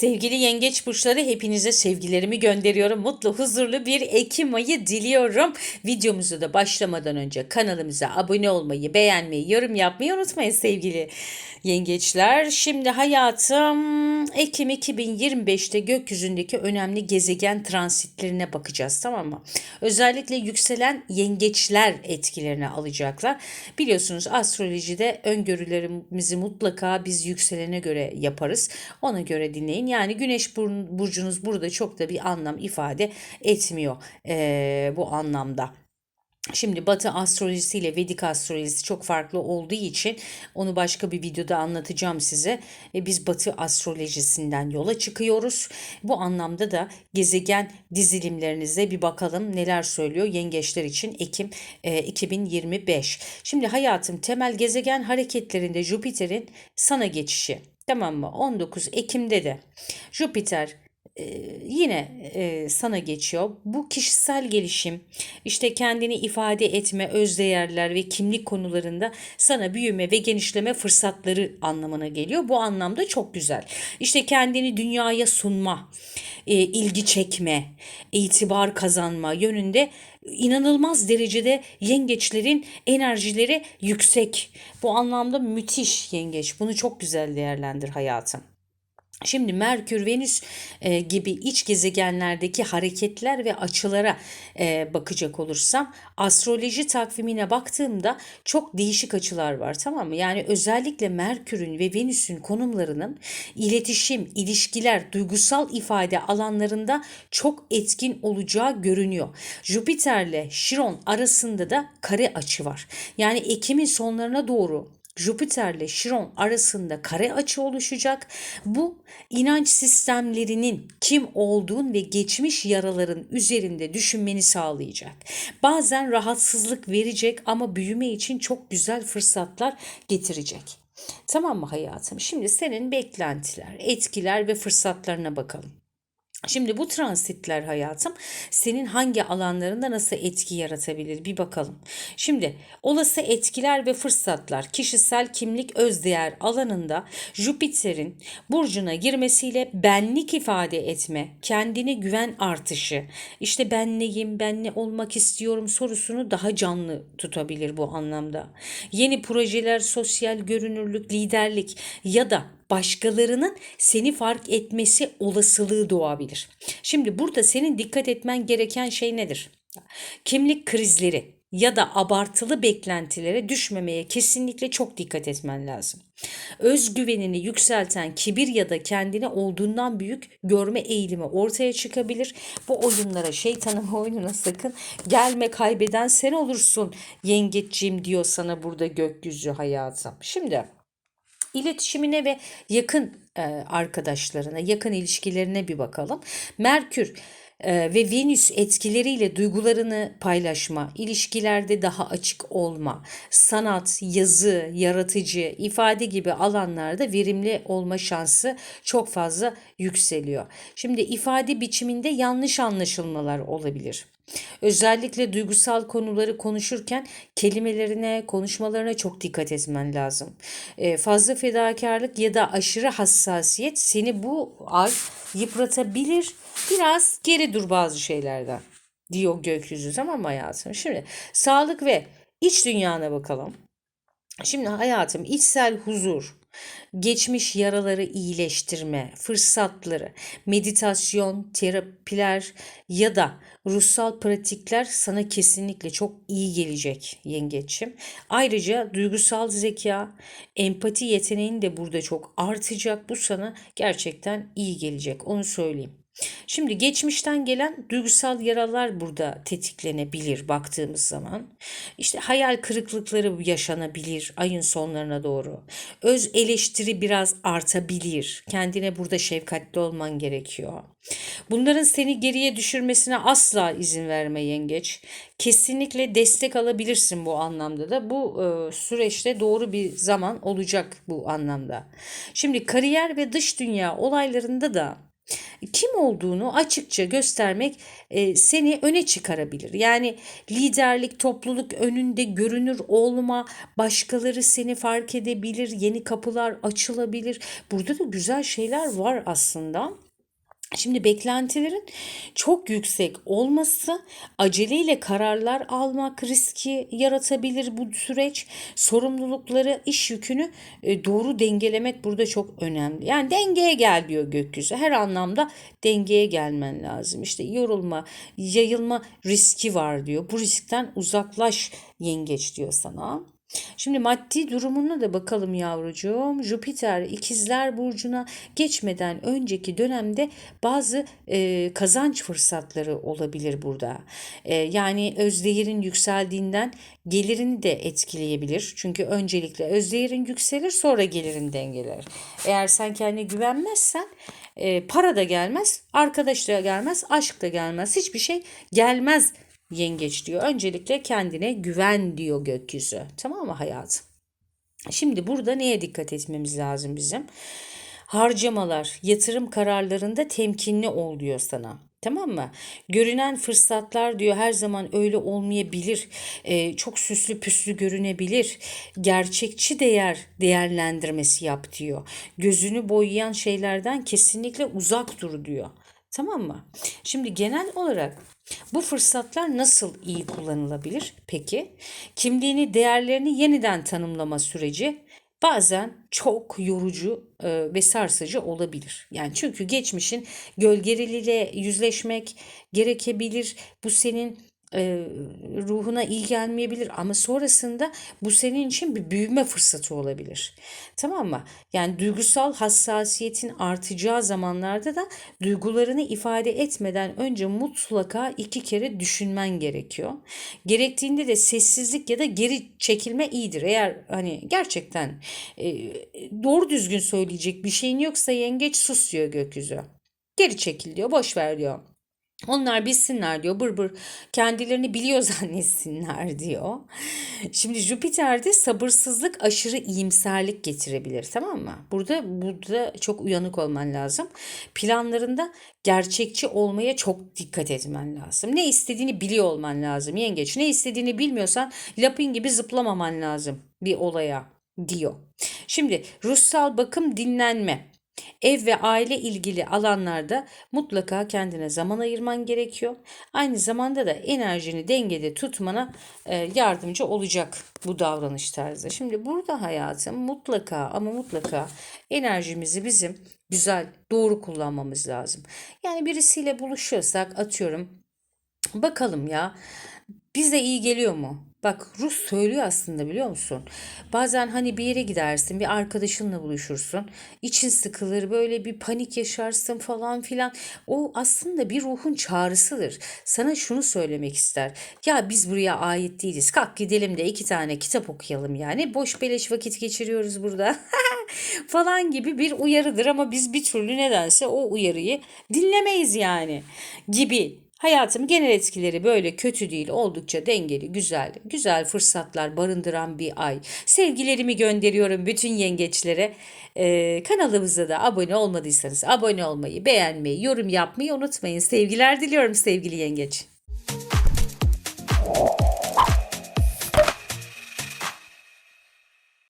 Sevgili yengeç burçları hepinize sevgilerimi gönderiyorum. Mutlu, huzurlu bir Ekim ayı diliyorum. Videomuzu da başlamadan önce kanalımıza abone olmayı, beğenmeyi, yorum yapmayı unutmayın sevgili yengeçler. Şimdi hayatım Ekim 2025'te gökyüzündeki önemli gezegen transitlerine bakacağız tamam mı? Özellikle yükselen yengeçler etkilerini alacaklar. Biliyorsunuz astrolojide öngörülerimizi mutlaka biz yükselene göre yaparız. Ona göre dinleyin. Yani güneş burcunuz burada çok da bir anlam ifade etmiyor ee, bu anlamda. Şimdi Batı astrolojisi ile Vedik astrolojisi çok farklı olduğu için onu başka bir videoda anlatacağım size. E, biz Batı astrolojisinden yola çıkıyoruz. Bu anlamda da gezegen dizilimlerinize bir bakalım neler söylüyor yengeçler için Ekim e, 2025. Şimdi hayatım temel gezegen hareketlerinde Jüpiter'in sana geçişi. Tamam mı? 19 Ekim'de de Jüpiter yine e, sana geçiyor. Bu kişisel gelişim, işte kendini ifade etme, özdeğerler ve kimlik konularında sana büyüme ve genişleme fırsatları anlamına geliyor. Bu anlamda çok güzel. İşte kendini dünyaya sunma, e, ilgi çekme, itibar kazanma yönünde inanılmaz derecede yengeçlerin enerjileri yüksek. Bu anlamda müthiş yengeç. Bunu çok güzel değerlendir hayatım. Şimdi Merkür, Venüs e, gibi iç gezegenlerdeki hareketler ve açılara e, bakacak olursam astroloji takvimine baktığımda çok değişik açılar var tamam mı? Yani özellikle Merkür'ün ve Venüs'ün konumlarının iletişim, ilişkiler, duygusal ifade alanlarında çok etkin olacağı görünüyor. Jüpiter'le Şiron arasında da kare açı var. Yani Ekim'in sonlarına doğru Jüpiter ile Şiron arasında kare açı oluşacak. Bu inanç sistemlerinin kim olduğun ve geçmiş yaraların üzerinde düşünmeni sağlayacak. Bazen rahatsızlık verecek ama büyüme için çok güzel fırsatlar getirecek. Tamam mı hayatım? Şimdi senin beklentiler, etkiler ve fırsatlarına bakalım. Şimdi bu transitler hayatım senin hangi alanlarında nasıl etki yaratabilir bir bakalım. Şimdi olası etkiler ve fırsatlar kişisel kimlik özdeğer alanında Jüpiter'in burcuna girmesiyle benlik ifade etme, kendine güven artışı, işte ben neyim, ben ne olmak istiyorum sorusunu daha canlı tutabilir bu anlamda. Yeni projeler, sosyal görünürlük, liderlik ya da başkalarının seni fark etmesi olasılığı doğabilir. Şimdi burada senin dikkat etmen gereken şey nedir? Kimlik krizleri ya da abartılı beklentilere düşmemeye kesinlikle çok dikkat etmen lazım. Özgüvenini yükselten kibir ya da kendini olduğundan büyük görme eğilimi ortaya çıkabilir. Bu oyunlara, şeytanın oyununa sakın gelme kaybeden sen olursun yengeçciğim diyor sana burada gökyüzü hayatım. Şimdi iletişimine ve yakın e, arkadaşlarına, yakın ilişkilerine bir bakalım. Merkür e, ve Venüs etkileriyle duygularını paylaşma, ilişkilerde daha açık olma, sanat, yazı, yaratıcı, ifade gibi alanlarda verimli olma şansı çok fazla yükseliyor. Şimdi ifade biçiminde yanlış anlaşılmalar olabilir. Özellikle duygusal konuları konuşurken kelimelerine, konuşmalarına çok dikkat etmen lazım. Ee, fazla fedakarlık ya da aşırı hassasiyet seni bu ay yıpratabilir. Biraz geri dur bazı şeylerden diyor gökyüzü tamam mı hayatım? Şimdi sağlık ve iç dünyana bakalım. Şimdi hayatım içsel huzur, geçmiş yaraları iyileştirme fırsatları, meditasyon, terapiler ya da ruhsal pratikler sana kesinlikle çok iyi gelecek yengeçim. Ayrıca duygusal zeka, empati yeteneğin de burada çok artacak. Bu sana gerçekten iyi gelecek. Onu söyleyeyim. Şimdi geçmişten gelen duygusal yaralar burada tetiklenebilir baktığımız zaman. İşte hayal kırıklıkları yaşanabilir ayın sonlarına doğru. Öz eleştiri biraz artabilir. Kendine burada şefkatli olman gerekiyor. Bunların seni geriye düşürmesine asla izin verme yengeç. Kesinlikle destek alabilirsin bu anlamda da. Bu e, süreçte doğru bir zaman olacak bu anlamda. Şimdi kariyer ve dış dünya olaylarında da kim olduğunu açıkça göstermek e, seni öne çıkarabilir. Yani liderlik, topluluk önünde görünür olma, başkaları seni fark edebilir, yeni kapılar açılabilir. Burada da güzel şeyler var aslında. Şimdi beklentilerin çok yüksek olması, aceleyle kararlar almak riski yaratabilir bu süreç. Sorumlulukları, iş yükünü e, doğru dengelemek burada çok önemli. Yani dengeye gel diyor gökyüzü. Her anlamda dengeye gelmen lazım. İşte yorulma, yayılma riski var diyor. Bu riskten uzaklaş yengeç diyor sana. Şimdi maddi durumuna da bakalım yavrucuğum. Jüpiter ikizler burcuna geçmeden önceki dönemde bazı e, kazanç fırsatları olabilir burada. E, yani özdeğerin yükseldiğinden gelirini de etkileyebilir. Çünkü öncelikle özdeğerin yükselir sonra gelirin dengeler. Eğer sen kendine güvenmezsen e, para da gelmez, arkadaş da gelmez, aşk da gelmez. Hiçbir şey gelmez yengeç diyor. Öncelikle kendine güven diyor gökyüzü. Tamam mı hayatım? Şimdi burada neye dikkat etmemiz lazım bizim? Harcamalar, yatırım kararlarında temkinli ol diyor sana. Tamam mı? Görünen fırsatlar diyor her zaman öyle olmayabilir. Ee, çok süslü püslü görünebilir. Gerçekçi değer değerlendirmesi yap diyor. Gözünü boyayan şeylerden kesinlikle uzak dur diyor. Tamam mı? Şimdi genel olarak bu fırsatlar nasıl iyi kullanılabilir? Peki, kimliğini, değerlerini yeniden tanımlama süreci bazen çok yorucu e, ve sarsıcı olabilir. Yani çünkü geçmişin gölgeleriyle yüzleşmek gerekebilir. Bu senin e, ruhuna iyi gelmeyebilir ama sonrasında bu senin için bir büyüme fırsatı olabilir. Tamam mı? Yani duygusal hassasiyetin artacağı zamanlarda da duygularını ifade etmeden önce mutlaka iki kere düşünmen gerekiyor. Gerektiğinde de sessizlik ya da geri çekilme iyidir. Eğer hani gerçekten e, doğru düzgün söyleyecek bir şeyin yoksa yengeç sus diyor gökyüzü. Geri çekil diyor, boş ver diyor. Onlar bilsinler diyor bır bır kendilerini biliyor zannetsinler diyor. Şimdi Jüpiter'de sabırsızlık aşırı iyimserlik getirebilir tamam mı? Burada burada çok uyanık olman lazım. Planlarında gerçekçi olmaya çok dikkat etmen lazım. Ne istediğini biliyor olman lazım yengeç. Ne istediğini bilmiyorsan lapin gibi zıplamaman lazım bir olaya diyor. Şimdi ruhsal bakım dinlenme. Ev ve aile ilgili alanlarda mutlaka kendine zaman ayırman gerekiyor. Aynı zamanda da enerjini dengede tutmana e, yardımcı olacak bu davranış tarzı. Şimdi burada hayatım mutlaka ama mutlaka enerjimizi bizim güzel, doğru kullanmamız lazım. Yani birisiyle buluşuyorsak atıyorum bakalım ya bize iyi geliyor mu? Bak Rus söylüyor aslında biliyor musun? Bazen hani bir yere gidersin, bir arkadaşınla buluşursun. için sıkılır, böyle bir panik yaşarsın falan filan. O aslında bir ruhun çağrısıdır. Sana şunu söylemek ister. Ya biz buraya ait değiliz. Kalk gidelim de iki tane kitap okuyalım yani. Boş beleş vakit geçiriyoruz burada. falan gibi bir uyarıdır ama biz bir türlü nedense o uyarıyı dinlemeyiz yani gibi Hayatım genel etkileri böyle kötü değil, oldukça dengeli, güzel, güzel fırsatlar barındıran bir ay. Sevgilerimi gönderiyorum bütün yengeçlere. Ee, kanalımıza da abone olmadıysanız abone olmayı, beğenmeyi, yorum yapmayı unutmayın. Sevgiler diliyorum sevgili yengeç.